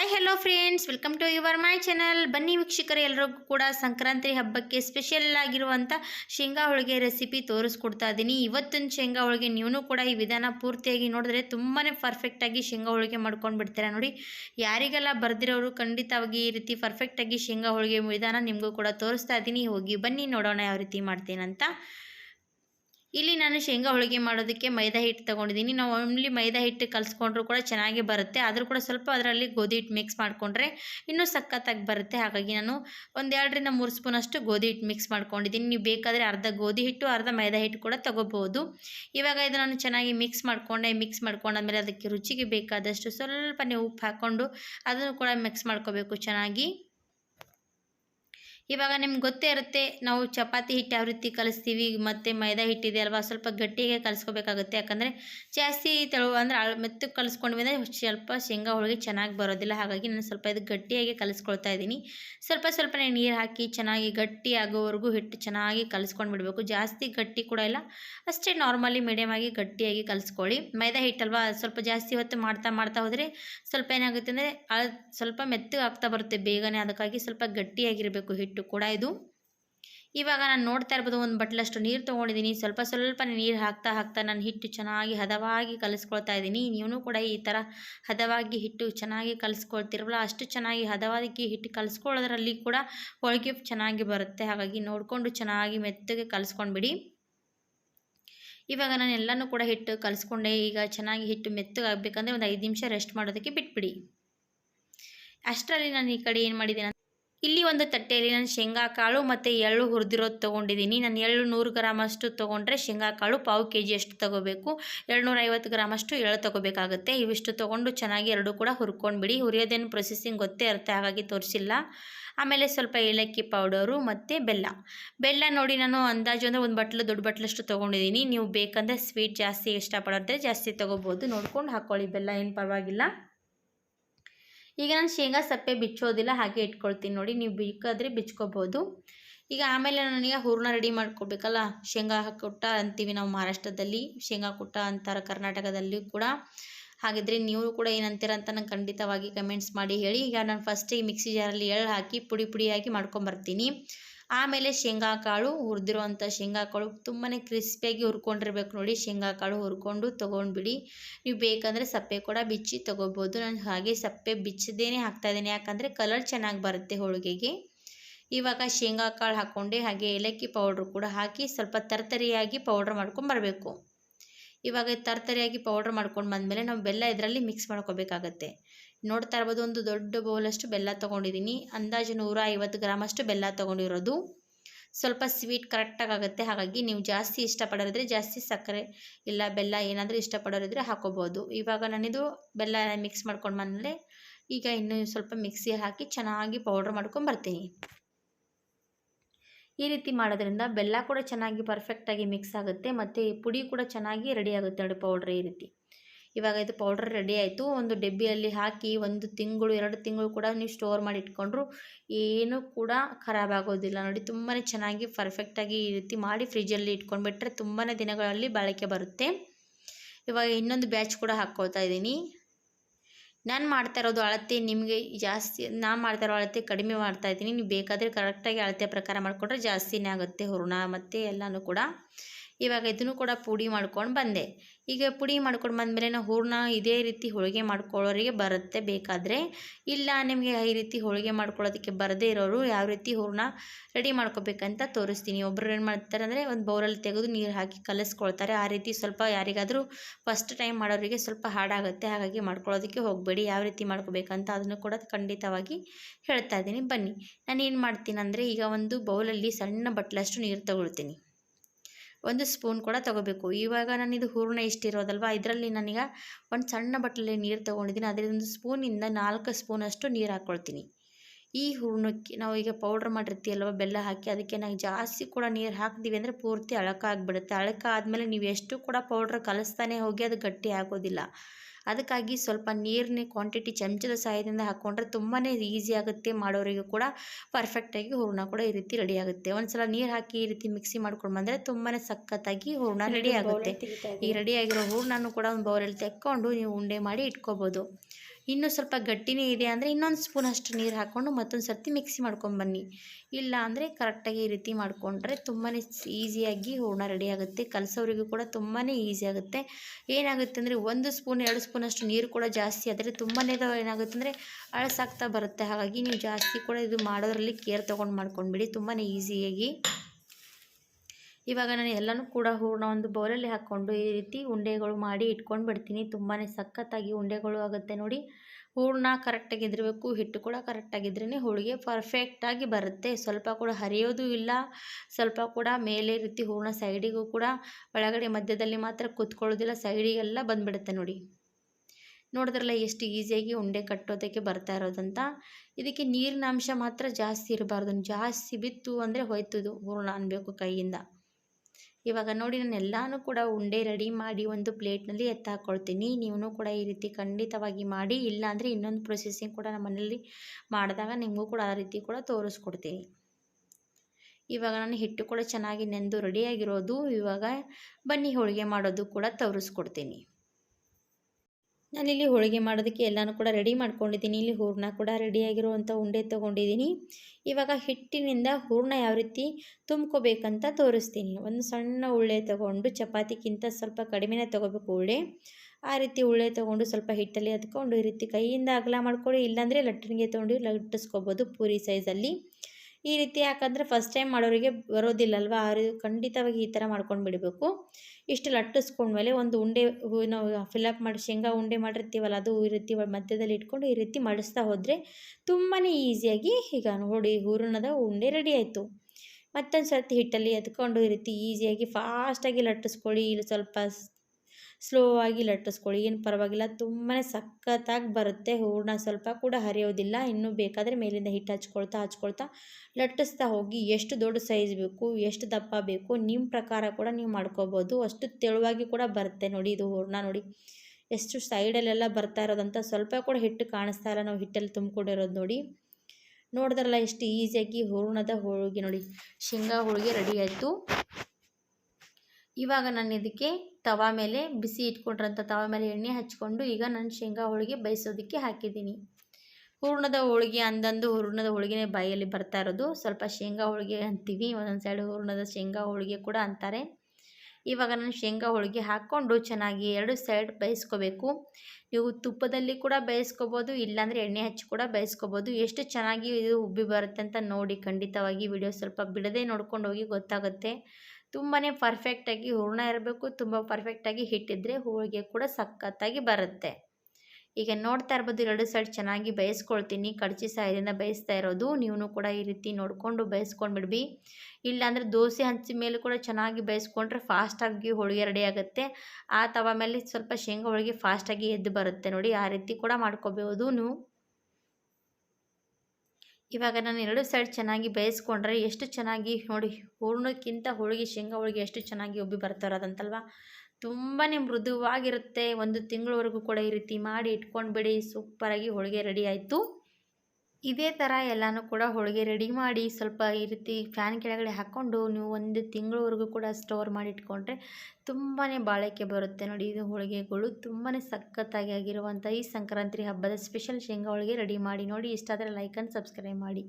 Hi hello friends welcome to your my channel ಬನ್ನಿ ವೀಕ್ಷಕರು ಎಲ್ಲರಿಗೂ ಕೂಡ ಸಂಕ್ರಾಂತಿ ಹಬ್ಬಕ್ಕೆ ಸ್ಪೆಷಲ್ ಆಗಿರುವಂಥ ಶೇಂಗಾ ಹೋಳಿಗೆ ರೆಸಿಪಿ ತೋರಿಸ್ಕೊಡ್ತಾ ಇದ್ದೀನಿ. ಇವತ್ತಿನ ಶೇಂಗಾ ಹೋಳಿಗೆ ನೀವು ಕೂಡ ಈ ವಿಧಾನ ಪೂರ್ತಿಯಾಗಿ ನೋಡಿದ್ರೆ ತುಂಬಾ ಪರ್ಫೆಕ್ಟಾಗಿ ಶೇಂಗಾ ಹೋಳಿಗೆ ಮಾಡ್ಕೊಂಡು ಬಿಡ್ತೀರಾ ನೋಡಿ. ಯಾರಿಗೆಲ್ಲ ಬರ್ದಿರೋರು ಖಂಡಿತವಾಗಿ ಈ ರೀತಿ ಪರ್ಫೆಕ್ಟಾಗಿ ಶೇಂಗಾ ಹೋಳಿಗೆ ವಿಧಾನ ನಿಮಗೂ ಕೂಡ ತೋರಿಸ್ತಾ ಇದ್ದೀನಿ. ಹೋಗಿ ಬನ್ನಿ ನೋಡೋಣ ಯಾವ ರೀತಿ ಮಾಡ್ತೀನಂತ. ಇಲ್ಲಿ ನಾನು ಶೇಂಗಾ ಹೋಳಿಗೆ ಮಾಡೋದಕ್ಕೆ ಮೈದಾ ಹಿಟ್ಟು ತೊಗೊಂಡಿದ್ದೀನಿ. ನಾವು ಓನ್ಲಿ ಮೈದಾ ಹಿಟ್ಟು ಕಲಿಸ್ಕೊಂಡ್ರೂ ಕೂಡ ಚೆನ್ನಾಗಿ ಬರುತ್ತೆ. ಆದರೂ ಕೂಡ ಸ್ವಲ್ಪ ಅದರಲ್ಲಿ ಗೋಧಿ ಹಿಟ್ಟು ಮಿಕ್ಸ್ ಮಾಡಿಕೊಂಡ್ರೆ ಇನ್ನೂ ಸಖತ್ತಾಗಿ ಬರುತ್ತೆ. ಹಾಗಾಗಿ ನಾನು ಒಂದೆರಡರಿಂದ ಮೂರು ಸ್ಪೂನಷ್ಟು ಗೋಧಿ ಹಿಟ್ಟು ಮಿಕ್ಸ್ ಮಾಡ್ಕೊಂಡಿದ್ದೀನಿ. ನೀವು ಬೇಕಾದರೆ ಅರ್ಧ ಗೋಧಿ ಹಿಟ್ಟು, ಅರ್ಧ ಮೈದಾ ಹಿಟ್ಟು ಕೂಡ ತೊಗೋಬೋದು. ಇವಾಗ ಇದು ನಾನು ಚೆನ್ನಾಗಿ ಮಿಕ್ಸ್ ಮಾಡಿಕೊಂಡೆ. ಮಿಕ್ಸ್ ಮಾಡ್ಕೊಂಡಾದ್ಮೇಲೆ ಅದಕ್ಕೆ ರುಚಿಗೆ ಬೇಕಾದಷ್ಟು ಸ್ವಲ್ಪನೇ ಉಪ್ಪು ಹಾಕ್ಕೊಂಡು ಅದನ್ನು ಕೂಡ ಮಿಕ್ಸ್ ಮಾಡ್ಕೋಬೇಕು ಚೆನ್ನಾಗಿ. ಇವಾಗ ನಿಮ್ಗೆ ಗೊತ್ತೇ ಇರುತ್ತೆ, ನಾವು ಚಪಾತಿ ಹಿಟ್ಟು ಯಾವ ರೀತಿ ಕಲಿಸ್ತೀವಿ, ಮತ್ತು ಮೈದಾ ಹಿಟ್ಟಿದೆ ಅಲ್ವಾ, ಸ್ವಲ್ಪ ಗಟ್ಟಿಗೆ ಕಲಿಸ್ಕೋಬೇಕಾಗುತ್ತೆ. ಯಾಕಂದರೆ ಜಾಸ್ತಿ ತೆಳು ಅಂದರೆ ಮೆತ್ತು ಕಲಿಸ್ಕೊಂಡ್ವಿ ಅಂದರೆ ಸ್ವಲ್ಪ ಶೇಂಗಾ ಹೋಳಿಗೆ ಚೆನ್ನಾಗಿ ಬರೋದಿಲ್ಲ. ಹಾಗಾಗಿ ನಾನು ಸ್ವಲ್ಪ ಇದು ಗಟ್ಟಿಯಾಗಿ ಕಲಿಸ್ಕೊಳ್ತಾ ಇದ್ದೀನಿ. ಸ್ವಲ್ಪ ಸ್ವಲ್ಪನೇ ನೀರು ಹಾಕಿ ಚೆನ್ನಾಗಿ ಗಟ್ಟಿ ಆಗೋವರೆಗೂ ಹಿಟ್ಟು ಚೆನ್ನಾಗಿ ಕಲಿಸ್ಕೊಂಡು ಬಿಡಬೇಕು ಜಾಸ್ತಿ ಗಟ್ಟಿ ಕೂಡ ಇಲ್ಲ, ಅಷ್ಟೇ ನಾರ್ಮಲಿ ಮೀಡಿಯಮ್ ಆಗಿ ಗಟ್ಟಿಯಾಗಿ ಕಲಿಸ್ಕೊಳ್ಳಿ. ಮೈದಾ ಹಿಟ್ಟಲ್ವಾ ಸ್ವಲ್ಪ ಜಾಸ್ತಿ ಹೊತ್ತು ಮಾಡ್ತಾ ಮಾಡ್ತಾ ಹೋದರೆ ಸ್ವಲ್ಪ ಏನಾಗುತ್ತೆ ಅಂದರೆ ಸ್ವಲ್ಪ ಮೆತ್ತಗೆ ಆಗ್ತಾ ಬರುತ್ತೆ ಬೇಗನೆ. ಅದಕ್ಕಾಗಿ ಸ್ವಲ್ಪ ಗಟ್ಟಿಯಾಗಿರಬೇಕು ಹಿಟ್ಟು. ಕೂಡ ಇದು. ಇವಾಗ ನಾನು ನೋಡ್ತಾ ಇರ್ಬೋದು, ಒಂದು ಬಟ್ಲಷ್ಟು ನೀರು ತೊಗೊಂಡಿದ್ದೀನಿ ಸ್ವಲ್ಪ ಸ್ವಲ್ಪ ನೀರು ಹಾಕ್ತಾ ಹಾಕ್ತಾ ನಾನು ಹಿಟ್ಟು ಚೆನ್ನಾಗಿ ಹದವಾಗಿ ಕಲಿಸ್ಕೊಳ್ತಾ ಇದ್ದೀನಿ ನೀವು ಕೂಡ ಈ ಥರ ಹದವಾಗಿ ಹಿಟ್ಟು ಚೆನ್ನಾಗಿ ಕಲಿಸ್ಕೊಳ್ತಿರಲ್ಲ ಅಷ್ಟು ಚೆನ್ನಾಗಿ ಹದವಾಗಿ ಹಿಟ್ಟು ಕಲಿಸ್ಕೊಳ್ಳೋದ್ರಲ್ಲಿ ಕೂಡ ಹೋಳಿಗೆ ಚೆನ್ನಾಗಿ ಬರುತ್ತೆ. ಹಾಗಾಗಿ ನೋಡಿಕೊಂಡು ಚೆನ್ನಾಗಿ ಮೆತ್ತಗೆ ಕಲಿಸ್ಕೊಂಡ್ಬಿಡಿ. ಇವಾಗ ನಾನು ಎಲ್ಲನೂ ಕೂಡ ಹಿಟ್ಟು ಕಲಿಸ್ಕೊಂಡೆ. ಈಗ ಚೆನ್ನಾಗಿ ಹಿಟ್ಟು ಮೆತ್ತಗೆ ಆಗಬೇಕಂದ್ರೆ ಒಂದು ಐದು ನಿಮಿಷ ರೆಸ್ಟ್ ಮಾಡೋದಕ್ಕೆ ಬಿಟ್ಬಿಡಿ. ಅಷ್ಟರಲ್ಲಿ ನಾನು ಈ ಕಡೆ ಏನು ಮಾಡಿದ್ದೀನಿ ಇಲ್ಲಿ ಒಂದು ತಟ್ಟೆಯಲ್ಲಿ ನಾನು ಶೇಂಗಾ ಕಾಳು ಮತ್ತು ಎಳ್ಳು ಹುರಿದಿರೋದು ತೊಗೊಂಡಿದ್ದೀನಿ. ನಾನು ಎಳ್ಳು ನೂರು ಗ್ರಾಮ್ ಅಷ್ಟು ತೊಗೊಂಡ್ರೆ ಶೇಂಗಾ ಕಾಳು ಪಾವು ಕೆ ಜಿ ಅಷ್ಟು ತೊಗೋಬೇಕು. ಎರಡುನೂರೈವತ್ತು ಐವತ್ತು ಗ್ರಾಮ್ ಅಷ್ಟು ಎಳ್ಳು ತೊಗೋಬೇಕಾಗುತ್ತೆ. ಇವಿಷ್ಟು ತೊಗೊಂಡು ಚೆನ್ನಾಗಿ ಎರಡೂ ಕೂಡ ಹುರ್ಕೊಂಡ್ಬಿಡಿ. ಹುರಿಯೋದೇನು ಪ್ರೊಸೆಸಿಂಗ್ ಗೊತ್ತೇ ಇರುತ್ತೆ, ಹಾಗಾಗಿ ತೋರಿಸಿಲ್ಲ. ಆಮೇಲೆ ಸ್ವಲ್ಪ ಏಲಕ್ಕಿ ಪೌಡರು ಮತ್ತು ಬೆಲ್ಲ. ಬೆಲ್ಲ ನೋಡಿ ನಾನು ಅಂದಾಜು ಅಂದರೆ ಒಂದು ಬಟ್ಲು, ದೊಡ್ಡ ಬಟ್ಲಷ್ಟು ತೊಗೊಂಡಿದ್ದೀನಿ. ನೀವು ಬೇಕಂದರೆ ಸ್ವೀಟ್ ಜಾಸ್ತಿ ಇಷ್ಟಪಡೋದ್ರೆ ಜಾಸ್ತಿ ತೊಗೋಬೋದು. ನೋಡ್ಕೊಂಡು ಹಾಕ್ಕೊಳ್ಳಿ ಬೆಲ್ಲ ಏನು ಪರವಾಗಿಲ್ಲ. ಈಗ ನಾನು ಶೇಂಗಾ ಸಪ್ಪೆ ಬಿಚ್ಚೋದಿಲ್ಲ, ಹಾಗೆ ಇಟ್ಕೊಳ್ತೀನಿ ನೋಡಿ, ನೀವು ಬೇಕಾದರೆ ಬಿಚ್ಕೋಬೋದು. ಈಗ ಆಮೇಲೆ ನನಗೆ ಹೂರಣ ರೆಡಿ ಮಾಡ್ಕೊಬೇಕಲ್ಲ, ಶೇಂಗಾ ಕುಟ್ಟ ಅಂತೀವಿ ನಾವು ಮಹಾರಾಷ್ಟ್ರದಲ್ಲಿ, ಶೇಂಗಾ ಕುಟ್ಟ ಅಂತಾರೆ ಕರ್ನಾಟಕದಲ್ಲಿ ಕೂಡ. ಹಾಗಿದ್ರೆ ನೀವು ಕೂಡ ಏನಂತೀರ ಅಂತ ನಂಗೆ ಖಂಡಿತವಾಗಿ ಕಮೆಂಟ್ಸ್ ಮಾಡಿ ಹೇಳಿ. ಈಗ ನಾನು ಫಸ್ಟಿಗೆ ಮಿಕ್ಸಿ ಜಾರಲ್ಲಿ ಎಳ್ಳು ಹಾಕಿ ಪುಡಿ ಪುಡಿಯಾಗಿ ಮಾಡ್ಕೊಂಬರ್ತೀನಿ. ಆಮೇಲೆ ಶೇಂಗಾ ಕಾಳು ಹುರಿದಿರುವಂಥ ಶೇಂಗಾ ಕಾಳು ತುಂಬಾ ಕ್ರಿಸ್ಪಿಯಾಗಿ ಹುರ್ಕೊಂಡಿರ್ಬೇಕು ನೋಡಿ. ಶೇಂಗಾ ಕಾಳು ಹುರ್ಕೊಂಡು ತೊಗೊಂಡ್ಬಿಡಿ. ನೀವು ಬೇಕಂದರೆ ಸಪ್ಪೆ ಕೂಡ ಬಿಚ್ಚಿ ತೊಗೋಬೋದು. ನಾನು ಹಾಗೆ ಸಪ್ಪೆ ಬಿಚ್ಚದೇನೆ ಹಾಕ್ತಾಯಿದ್ದೀನಿ ಯಾಕಂದರೆ ಕಲರ್ ಚೆನ್ನಾಗಿ ಬರುತ್ತೆ ಹೋಳಿಗೆಗೆ. ಇವಾಗ ಶೇಂಗಾ ಕಾಳು ಹಾಕ್ಕೊಂಡೆ ಹಾಗೆ ಏಲಕ್ಕಿ ಪೌಡ್ರ್ ಕೂಡ ಹಾಕಿ ಸ್ವಲ್ಪ ತರ್ತರಿಯಾಗಿ ಪೌಡ್ರ್ ಮಾಡ್ಕೊಂಡು ಬರಬೇಕು. ಇವಾಗ ತರ್ತರಿಯಾಗಿ ಪೌಡ್ರ್ ಮಾಡ್ಕೊಂಡು ಬಂದಮೇಲೆ ನಾವು ಬೆಲ್ಲ ಇದರಲ್ಲಿ ಮಿಕ್ಸ್ ಮಾಡ್ಕೋಬೇಕಾಗತ್ತೆ. ನೋಡ್ತಾ ಇರ್ಬೋದು, ಒಂದು ದೊಡ್ಡ ಬೌಲಷ್ಟು ಬೆಲ್ಲ ತೊಗೊಂಡಿದ್ದೀನಿ. ಅಂದಾಜು ನೂರ ಐವತ್ತು ಗ್ರಾಮಷ್ಟು ಬೆಲ್ಲ ತೊಗೊಂಡಿರೋದು. ಸ್ವಲ್ಪ ಸ್ವೀಟ್ ಕರೆಕ್ಟಾಗಿ ಆಗುತ್ತೆ. ಹಾಗಾಗಿ ನೀವು ಜಾಸ್ತಿ ಇಷ್ಟಪಡೋರಿದ್ರೆ ಜಾಸ್ತಿ ಸಕ್ಕರೆ ಇಲ್ಲ ಬೆಲ್ಲ ಏನಾದರೂ ಇಷ್ಟಪಡೋರಿದ್ರೆ ಹಾಕೋಬೋದು. ಇವಾಗ ನಾನಿದು ಬೆಲ್ಲ ಮಿಕ್ಸ್ ಮಾಡ್ಕೊಂಡು ಬಂದರೆ ಈಗ ಇನ್ನೂ ಸ್ವಲ್ಪ ಮಿಕ್ಸಿ ಹಾಕಿ ಚೆನ್ನಾಗಿ ಪೌಡ್ರ್ ಮಾಡ್ಕೊಂಡು ಬರ್ತೀನಿ. ಈ ರೀತಿ ಮಾಡೋದ್ರಿಂದ ಬೆಲ್ಲ ಕೂಡ ಚೆನ್ನಾಗಿ ಪರ್ಫೆಕ್ಟಾಗಿ ಮಿಕ್ಸ್ ಆಗುತ್ತೆ. ಮತ್ತು ಪುಡಿ ಕೂಡ ಚೆನ್ನಾಗಿ ರೆಡಿ ಆಗುತ್ತೆ. ನೋಡಿ ಪೌಡ್ರ್ ಈ ರೀತಿ. ಇವಾಗ ಇದು ಪೌಡ್ರ್ ರೆಡಿ ಆಯಿತು. ಒಂದು ಡಬ್ಬಿಯಲ್ಲಿ ಹಾಕಿ ಒಂದು ತಿಂಗಳು, ಎರಡು ತಿಂಗಳು ಕೂಡ ನೀವು ಸ್ಟೋರ್ ಮಾಡಿ ಇಟ್ಕೊಂಡ್ರು ಏನೂ ಕೂಡ ಖರಾಬ್ ಆಗೋದಿಲ್ಲ. ನೋಡಿ ತುಂಬಾ ಚೆನ್ನಾಗಿ ಪರ್ಫೆಕ್ಟಾಗಿ ಈ ರೀತಿ ಮಾಡಿ ಫ್ರಿಜ್ಜಲ್ಲಿ ಇಟ್ಕೊಂಡ್ಬಿಟ್ರೆ ತುಂಬಾ ದಿನಗಳಲ್ಲಿ ಬಾಳಿಕೆ ಬರುತ್ತೆ. ಇವಾಗ ಇನ್ನೊಂದು ಬ್ಯಾಚ್ ಕೂಡ ಹಾಕ್ಕೊಳ್ತಾ ಇದ್ದೀನಿ. ನಾನು ಮಾಡ್ತಾ ಇರೋದು ಅಳತೆ ನಿಮಗೆ ಜಾಸ್ತಿ, ನಾನು ಮಾಡ್ತಾ ಇರೋ ಅಳತೆ ಕಡಿಮೆ ಮಾಡ್ತಾ ಇದ್ದೀನಿ. ನೀವು ಬೇಕಾದರೆ ಕರೆಕ್ಟಾಗಿ ಅಳತೆ ಪ್ರಕಾರ ಮಾಡಿಕೊಂಡ್ರೆ ಜಾಸ್ತಿನೇ ಆಗುತ್ತೆ ಹೂರಣ ಮತ್ತು ಎಲ್ಲನೂ ಕೂಡ. ಇವಾಗ ಇದನ್ನು ಕೂಡ ಪುಡಿ ಮಾಡ್ಕೊಂಡು ಬಂದೆ. ಈಗ ಪುಡಿ ಮಾಡ್ಕೊಂಡು ಬಂದಮೇಲೆ ನಾವು ಹೂರಣ ಇದೇ ರೀತಿ ಹೋಳಿಗೆ ಮಾಡ್ಕೊಳ್ಳೋರಿಗೆ ಬರುತ್ತೆ ಬೇಕಾದರೆ. ಇಲ್ಲ ನಿಮಗೆ ಈ ರೀತಿ ಹೋಳಿಗೆ ಮಾಡ್ಕೊಳ್ಳೋದಕ್ಕೆ ಬರದೇ ಇರೋರು ಯಾವ ರೀತಿ ಹೂರಣ ರೆಡಿ ಮಾಡ್ಕೋಬೇಕಂತ ತೋರಿಸ್ತೀನಿ. ಒಬ್ಬರು ಏನು ಮಾಡ್ತಾರೆ ಅಂದರೆ ಒಂದು ಬೌಲಲ್ಲಿ ತೆಗೆದು ನೀರು ಹಾಕಿ ಕಲಿಸ್ಕೊಳ್ತಾರೆ. ಆ ರೀತಿ ಸ್ವಲ್ಪ ಯಾರಿಗಾದರೂ ಫಸ್ಟ್ ಟೈಮ್ ಮಾಡೋರಿಗೆ ಸ್ವಲ್ಪ ಹಾಡಾಗುತ್ತೆ. ಹಾಗಾಗಿ ಮಾಡ್ಕೊಳ್ಳೋದಕ್ಕೆ ಹೋಗಬೇಡಿ. ಯಾವ ರೀತಿ ಮಾಡ್ಕೋಬೇಕಂತ ಅದನ್ನು ಕೂಡ ಖಂಡಿತವಾಗಿ ಹೇಳ್ತಾ ಇದ್ದೀನಿ. ಬನ್ನಿ. ನಾನು ಏನು ಮಾಡ್ತೀನಿ ಅಂದರೆ ಈಗ ಒಂದು ಬೌಲಲ್ಲಿ ಸಣ್ಣ ಬಟ್ಲಷ್ಟು ನೀರು ತಗೊಳ್ತೀನಿ. ಒಂದು ಸ್ಪೂನ್ ಕೂಡ ತೊಗೋಬೇಕು. ಇವಾಗ ನಾನು ಇದು ಹೂರಣ ಇಷ್ಟಿರೋದಲ್ವ ಇದರಲ್ಲಿ ನನಗೆ ಒಂದು ಸಣ್ಣ ಬಟ್ಟಲಲ್ಲಿ ನೀರು ತೊಗೊಂಡಿದ್ದೀನಿ ಅದರಿಂದ ಸ್ಪೂನಿಂದ ನಾಲ್ಕು ಸ್ಪೂನಷ್ಟು ನೀರು ಹಾಕ್ಕೊಳ್ತೀನಿ ಈ ಹೂರ್ಣಕ್ಕೆ ನಾವು ಈಗ ಪೌಡ್ರ್ ಮಾಡಿರ್ತೀವಲ್ವ ಬೆಲ್ಲ ಹಾಕಿ ಅದಕ್ಕೆ ನಾವು ಜಾಸ್ತಿ ಕೂಡ ನೀರು ಹಾಕ್ತೀವಿ ಅಂದರೆ ಪೂರ್ತಿ ಅಳಕ ಆಗಿಬಿಡುತ್ತೆ. ಅಳಕ ಆದಮೇಲೆ ನೀವು ಎಷ್ಟು ಕೂಡ ಪೌಡ್ರ್ ಕಲಿಸ್ತಾನೆ ಹೋಗಿ ಅದು ಗಟ್ಟಿ ಆಗೋದಿಲ್ಲ. ಅದಕ್ಕಾಗಿ ಸ್ವಲ್ಪ ನೀರಿನ ಕ್ವಾಂಟಿಟಿ ಚಮಚದ ಸಹಾಯದಿಂದ ಹಾಕ್ಕೊಂಡ್ರೆ ತುಂಬಾ ಈಸಿ ಆಗುತ್ತೆ ಮಾಡೋರಿಗೂ ಕೂಡ ಪರ್ಫೆಕ್ಟಾಗಿ ಹೂರ್ಣ ಕೂಡ ಈ ರೀತಿ ರೆಡಿ ಆಗುತ್ತೆ. ಒಂದ್ಸಲ ನೀರು ಹಾಕಿ ಈ ರೀತಿ ಮಿಕ್ಸಿ ಮಾಡ್ಕೊಂಡು ಬಂದರೆ ತುಂಬಾ ಸಖತ್ತಾಗಿ ಹೂರ್ಣ ರೆಡಿ ಆಗುತ್ತೆ. ಈ ರೆಡಿ ಆಗಿರೋ ಹೂರಣನೂ ಕೂಡ ಒಂದು ಬೌಲಲ್ಲಿ ತೆಕ್ಕೊಂಡು ನೀವು ಉಂಡೆ ಮಾಡಿ ಇಟ್ಕೋಬೋದು. ಇನ್ನೂ ಸ್ವಲ್ಪ ಗಟ್ಟಿನೇ ಇದೆ ಅಂದರೆ ಇನ್ನೊಂದು ಸ್ಪೂನ್ ಅಷ್ಟು ನೀರು ಹಾಕ್ಕೊಂಡು ಮತ್ತೊಂದು ಸರ್ತಿ ಮಿಕ್ಸಿ ಮಾಡ್ಕೊಂಬನ್ನಿ ಇಲ್ಲ ಅಂದರೆ ಕರೆಕ್ಟಾಗಿ ಈ ರೀತಿ ಮಾಡಿಕೊಂಡ್ರೆ ತುಂಬಾ ಈಸಿಯಾಗಿ ಹೂರ್ಣ ರೆಡಿ ಆಗುತ್ತೆ. ಕಲಸೋರಿಗೂ ಕೂಡ ತುಂಬಾ ಈಸಿ ಆಗುತ್ತೆ. ಏನಾಗುತ್ತೆ ಅಂದರೆ ಒಂದು ಸ್ಪೂನ್ ಎರಡು ಸ್ಪೂನ್ ಅಷ್ಟು ನೀರು ಕೂಡ ಜಾಸ್ತಿ ಆದರೆ ತುಂಬಾ ಏನಾಗುತ್ತೆ ಅಂದರೆ ಅಳಸಾಗ್ತಾ ಬರುತ್ತೆ. ಹಾಗಾಗಿ ನೀವು ಜಾಸ್ತಿ ಕೂಡ ಇದು ಮಾಡೋದ್ರಲ್ಲಿ ಕೇರ್ ತೊಗೊಂಡು ಮಾಡ್ಕೊಂಡ್ಬಿಡಿ. ತುಂಬಾ ಈಸಿಯಾಗಿ ಇವಾಗ ನಾನು ಎಲ್ಲನೂ ಕೂಡ ಹೂರಣ ಒಂದು ಬೌಲಲ್ಲಿ ಹಾಕ್ಕೊಂಡು ಈ ರೀತಿ ಉಂಡೆಗಳು ಮಾಡಿ ಇಟ್ಕೊಂಡು ಬಿಡ್ತೀನಿ. ತುಂಬಾ ಸಖತ್ತಾಗಿ ಉಂಡೆಗಳು ಆಗುತ್ತೆ ನೋಡಿ. ಹೂರಣ ಕರೆಕ್ಟಾಗಿ ಇದ್ದಿರಬೇಕು ಹಿಟ್ಟು ಕೂಡ ಕರೆಕ್ಟಾಗಿದ್ರೇ ಹೋಳಿಗೆ ಪರ್ಫೆಕ್ಟಾಗಿ ಬರುತ್ತೆ. ಸ್ವಲ್ಪ ಕೂಡ ಹರಿಯೋದು ಇಲ್ಲ. ಸ್ವಲ್ಪ ಕೂಡ ಮೇಲೆ ರೀತಿ ಹೂರ್ಣ ಸೈಡಿಗೂ ಕೂಡ ಒಳಗಡೆ ಮಧ್ಯದಲ್ಲಿ ಮಾತ್ರ ಕೂತ್ಕೊಳ್ಳೋದಿಲ್ಲ ಸೈಡಿಗೆಲ್ಲ ಬಂದುಬಿಡುತ್ತೆ ನೋಡಿ. ನೋಡಿದ್ರಲ್ಲ ಎಷ್ಟು ಈಸಿಯಾಗಿ ಉಂಡೆ ಕಟ್ಟೋದಕ್ಕೆ ಬರ್ತಾ ಇರೋದಂತ. ಇದಕ್ಕೆ ನೀರಿನ ಅಂಶ ಮಾತ್ರ ಜಾಸ್ತಿ ಇರಬಾರ್ದು. ಜಾಸ್ತಿ ಬಿತ್ತು ಅಂದರೆ ಹೋಯ್ತದು ಹೂರ್ಣ ಅನ್ಬೇಕು ಕೈಯಿಂದ. ಇವಾಗ ನೋಡಿ, ನಾನು ಎಲ್ಲನೂ ಕೂಡ ಉಂಡೆ ರೆಡಿ ಮಾಡಿ ಒಂದು ಪ್ಲೇಟ್ನಲ್ಲಿ ಎತ್ತಾಕೊಳ್ತೀನಿ. ನೀವು ಕೂಡ ಈ ರೀತಿ ಖಂಡಿತವಾಗಿ ಮಾಡಿ, ಇಲ್ಲಾಂದರೆ ಇನ್ನೊಂದು ಪ್ರೊಸೆಸಿಂಗ್ ಕೂಡ ನಮ್ಮ ಮನೇಲಿ ಮಾಡಿದಾಗ ನಿಮಗೂ ಕೂಡ ಆ ರೀತಿ ಕೂಡ ತೋರಿಸ್ಕೊಡ್ತೀನಿ. ಇವಾಗ ನಾನು ಹಿಟ್ಟು ಕೂಡ ಚೆನ್ನಾಗಿ ನೆಂದು ರೆಡಿಯಾಗಿರೋದು ಇವಾಗ ಬನ್ನಿ ಹೋಳಿಗೆ ಮಾಡೋದು ಕೂಡ ತೋರಿಸ್ಕೊಡ್ತೀನಿ. ನಾನಿಲ್ಲಿ ಹೋಳಿಗೆ ಮಾಡೋದಕ್ಕೆ ಎಲ್ಲನೂ ಕೂಡ ರೆಡಿ ಮಾಡ್ಕೊಂಡಿದ್ದೀನಿ. ಇಲ್ಲಿ ಹೂರಣ ಕೂಡ ರೆಡಿಯಾಗಿರುವಂಥ ಉಂಡೆ ತೊಗೊಂಡಿದ್ದೀನಿ. ಇವಾಗ ಹಿಟ್ಟಿನಿಂದ ಹೂರಣ ಯಾವ ರೀತಿ ತುಂಬ್ಕೋಬೇಕಂತ ತೋರಿಸ್ತೀನಿ. ಒಂದು ಸಣ್ಣ ಉಳ್ಳೆ ತೊಗೊಂಡು ಚಪಾತಿಗಿಂತ ಸ್ವಲ್ಪ ಕಡಿಮೆನೇ ತೊಗೋಬೇಕು ಉಳ್ಳೆ. ಆ ರೀತಿ ಉಳ್ಳೆ ತೊಗೊಂಡು ಸ್ವಲ್ಪ ಹಿಟ್ಟಲ್ಲಿ ಹತ್ಕೊಂಡು ಈ ರೀತಿ ಕೈಯಿಂದ ಅಗಲ ಮಾಡ್ಕೊಳ್ಳಿ. ಇಲ್ಲಾಂದರೆ ಲಟ್ಟಿನಿಗೆ ತೊಗೊಂಡು ಲಟ್ಟಿಸ್ಕೋಬೋದು ಪೂರಿ ಸೈಜಲ್ಲಿ ಈ ರೀತಿ ಯಾಕಂದರೆ ಫಸ್ಟ್ ಟೈಮ್ ಮಾಡೋರಿಗೆ ಬರೋದಿಲ್ಲಲ್ವ? ಅವರು ಖಂಡಿತವಾಗಿ ಈ ಥರ ಮಾಡ್ಕೊಂಡು ಬಿಡಬೇಕು. ಇಷ್ಟು ಲಟ್ಟಿಸ್ಕೊಂಡ್ಮೇಲೆ ಒಂದು ಉಂಡೆ ನಾವು ಫಿಲಪ್ ಮಾಡಿ, ಶೇಂಗಾ ಉಂಡೆ ಮಾಡಿರ್ತೀವಲ್ಲ, ಅದು ಈ ರೀತಿ ಮಧ್ಯದಲ್ಲಿ ಇಟ್ಕೊಂಡು ಈ ರೀತಿ ಮಡಿಸ್ತಾ ಹೋದರೆ ತುಂಬಾ ಈಸಿಯಾಗಿ ಈಗ ನೋಡಿ ಹೂರಣದ ಉಂಡೆ ರೆಡಿ ಆಯಿತು. ಮತ್ತೊಂದು ಸರ್ತಿ ಹಿಟ್ಟಲ್ಲಿ ಎತ್ಕೊಂಡು ಈ ರೀತಿ ಈಸಿಯಾಗಿ ಫಾಸ್ಟಾಗಿ ಲಟ್ಟಿಸ್ಕೊಳ್ಳಿ, ಇಲ್ಲಿ ಸ್ವಲ್ಪ ಸ್ಲೋ ಆಗಿ ಲಟ್ಟಿಸ್ಕೊಳ್ಳಿ. ಏನು ಪರವಾಗಿಲ್ಲ ತುಂಬಾ ಸಖತ್ತಾಗಿ ಬರುತ್ತೆ. ಹೂರ್ಣ ಸ್ವಲ್ಪ ಕೂಡ ಹರಿಯೋದಿಲ್ಲ. ಇನ್ನೂ ಬೇಕಾದರೆ ಮೇಲಿಂದ ಹಿಟ್ಟು ಹಚ್ಕೊಳ್ತಾ ಹಚ್ಕೊಳ್ತಾ ಲಟ್ಟಿಸ್ತಾ ಹೋಗಿ, ಎಷ್ಟು ದೊಡ್ಡ ಸೈಜ್ ಬೇಕು, ಎಷ್ಟು ದಪ್ಪ ಬೇಕು, ನಿಮ್ಮ ಪ್ರಕಾರ ಕೂಡ ನೀವು ಮಾಡ್ಕೋಬೋದು. ಅಷ್ಟು ತೆಳುವಾಗಿ ಕೂಡ ಬರುತ್ತೆ ನೋಡಿ ಇದು ಹೂರ್ಣ ನೋಡಿ. ಎಷ್ಟು ಸೈಡಲ್ಲೆಲ್ಲ ಬರ್ತಾ ಇರೋದಂತ ಸ್ವಲ್ಪ ಕೂಡ ಹಿಟ್ಟು ಕಾಣಿಸ್ತಾ ಇಲ್ಲ. ನಾವು ಹಿಟ್ಟಲ್ಲಿ ತುಂಬಿಕೊಂಡಿರೋದು ನೋಡಿ. ನೋಡಿದ್ರಲ್ಲ ಎಷ್ಟು ಈಸಿಯಾಗಿ ಹೂರ್ಣದ ಹೋಳಿಗೆ ನೋಡಿ. ಶೇಂಗಾ ಹೋಳಿಗೆ ರೆಡಿ ಆಯಿತು. ಇವಾಗ ನಾನು ಇದಕ್ಕೆ ತವಾ ಮೇಲೆ ಬಿಸಿ ಇಟ್ಕೊಂಡಿರೋಂಥ ತವಾ ಮೇಲೆ ಎಣ್ಣೆ ಹಚ್ಕೊಂಡು ಈಗ ನಾನು ಶೇಂಗಾ ಹೋಳಿಗೆ ಬೇಯಿಸೋದಕ್ಕೆ ಹಾಕಿದ್ದೀನಿ. ಹೂರ್ಣದ ಹೋಳಿಗೆ ಅಂದಂದು ಹೂರ್ಣದ ಹೋಳಿಗೆನೇ ಬಾಯಲ್ಲಿ ಬರ್ತಾ ಇರೋದು. ಸ್ವಲ್ಪ ಶೇಂಗಾ ಹೋಳಿಗೆ ಅಂತೀವಿ. ಒಂದೊಂದು ಸೈಡ್ ಹೂರ್ಣದ ಶೇಂಗಾ ಹೋಳಿಗೆ ಕೂಡ ಅಂತಾರೆ. ಇವಾಗ ನಾನು ಶೇಂಗಾ ಹೋಳಿಗೆ ಹಾಕ್ಕೊಂಡು ಚೆನ್ನಾಗಿ ಎರಡು ಸೈಡ್ ಬೇಯಿಸ್ಕೋಬೇಕು. ನೀವು ತುಪ್ಪದಲ್ಲಿ ಕೂಡ ಬೇಯಿಸ್ಕೋಬೋದು, ಇಲ್ಲಾಂದರೆ ಎಣ್ಣೆ ಹಚ್ಚಿ ಕೂಡ ಬೇಯಿಸ್ಕೋಬೋದು. ಎಷ್ಟು ಚೆನ್ನಾಗಿ ಇದು ಉಬ್ಬಿ ಬರುತ್ತೆ ಅಂತ ನೋಡಿ ಖಂಡಿತವಾಗಿ. ವಿಡಿಯೋ ಸ್ವಲ್ಪ ಬಿಡದೆ ನೋಡ್ಕೊಂಡು ಹೋಗಿ ಗೊತ್ತಾಗುತ್ತೆ. ತುಂಬಾ ಪರ್ಫೆಕ್ಟಾಗಿ ಹೂರ್ಣ ಇರಬೇಕು, ತುಂಬ ಪರ್ಫೆಕ್ಟಾಗಿ ಹಿಟ್ಟಿದ್ರೆ ಹೋಳಿಗೆ ಕೂಡ ಸಖತ್ತಾಗಿ ಬರುತ್ತೆ. ಈಗ ನೋಡ್ತಾ ಇರ್ಬೋದು ಎರಡು ಸೈಡ್ ಚೆನ್ನಾಗಿ ಬೇಯಿಸ್ಕೊಳ್ತೀನಿ, ಕಡಚಿ ಸಹಾಯದಿಂದ ಬೇಯಿಸ್ತಾ ಇರೋದು ನೀವು ಕೂಡ ಈ ರೀತಿ ನೋಡಿಕೊಂಡು ಬೇಯಿಸ್ಕೊಂಡ್ಬಿಡ್ಬಿ. ಇಲ್ಲಾಂದರೆ ದೋಸೆ ಹಂಚಿ ಮೇಲೆ ಕೂಡ ಚೆನ್ನಾಗಿ ಬೇಯಿಸ್ಕೊಂಡ್ರೆ ಫಾಸ್ಟಾಗಿ ಹೋಳಿಗೆ ರೆಡಿ ಆಗುತ್ತೆ. ಆ ತವ ಮೇಲೆ ಸ್ವಲ್ಪ ಶೇಂಗಾ ಹೋಳಿಗೆ ಫಾಸ್ಟಾಗಿ ಎದ್ದು ಬರುತ್ತೆ ನೋಡಿ, ಆ ರೀತಿ ಕೂಡ ಮಾಡ್ಕೋಬೋದು ನೀವು. ಇವಾಗ ನಾನು ಎರಡು ಸೈಡ್ ಚೆನ್ನಾಗಿ ಬೇಯಿಸ್ಕೊಂಡ್ರೆ ಎಷ್ಟು ಚೆನ್ನಾಗಿ ನೋಡಿ, ಹೂರ್ಣಕ್ಕಿಂತ ಹೋಳಿಗೆ, ಶೇಂಗಾ ಹೋಳಿಗೆ ಎಷ್ಟು ಚೆನ್ನಾಗಿ ಒಬ್ಬಿ ಬರ್ತಾರದಂತಲ್ವಾ ತುಂಬಾ ಮೃದುವಾಗಿರುತ್ತೆ. ಒಂದು ತಿಂಗಳವರೆಗೂ ಕೂಡ ಈ ರೀತಿ ಮಾಡಿ ಇಟ್ಕೊಂಡ್ಬಿಡಿ. ಸೂಪರಾಗಿ ಹೋಳಿಗೆ ರೆಡಿ ಆಯಿತು. ಇದೇ ಥರ ಎಲ್ಲನೂ ಕೂಡ ಹೋಳಿಗೆ ರೆಡಿ ಮಾಡಿ ಸ್ವಲ್ಪ ಈ ರೀತಿ ಫ್ಯಾನ್ ಕೆಳಗಡೆ ಹಾಕ್ಕೊಂಡು ನೀವು ಒಂದು ತಿಂಗಳವರೆಗೂ ಕೂಡ ಸ್ಟೋರ್ ಮಾಡಿ ಇಟ್ಕೊಂಡ್ರೆ ತುಂಬಾ ಬಾಳಿಕೆ ಬರುತ್ತೆ. ನೋಡಿ, ಇದು ಹೋಳಿಗೆಗಳು ತುಂಬಾ ಸಖತ್ತಾಗಿ ಆಗಿರುವಂಥ ಈ ಸಂಕ್ರಾಂತಿ ಹಬ್ಬದ ಸ್ಪೆಷಲ್ ಶೇಂಗಾ ಹೋಳಿಗೆ ರೆಡಿ ಮಾಡಿ ನೋಡಿ. ಇಷ್ಟ ಆದರೆ ಲೈಕ್ ಆ್ಯಂಡ್ ಸಬ್ಸ್ಕ್ರೈಬ್ ಮಾಡಿ.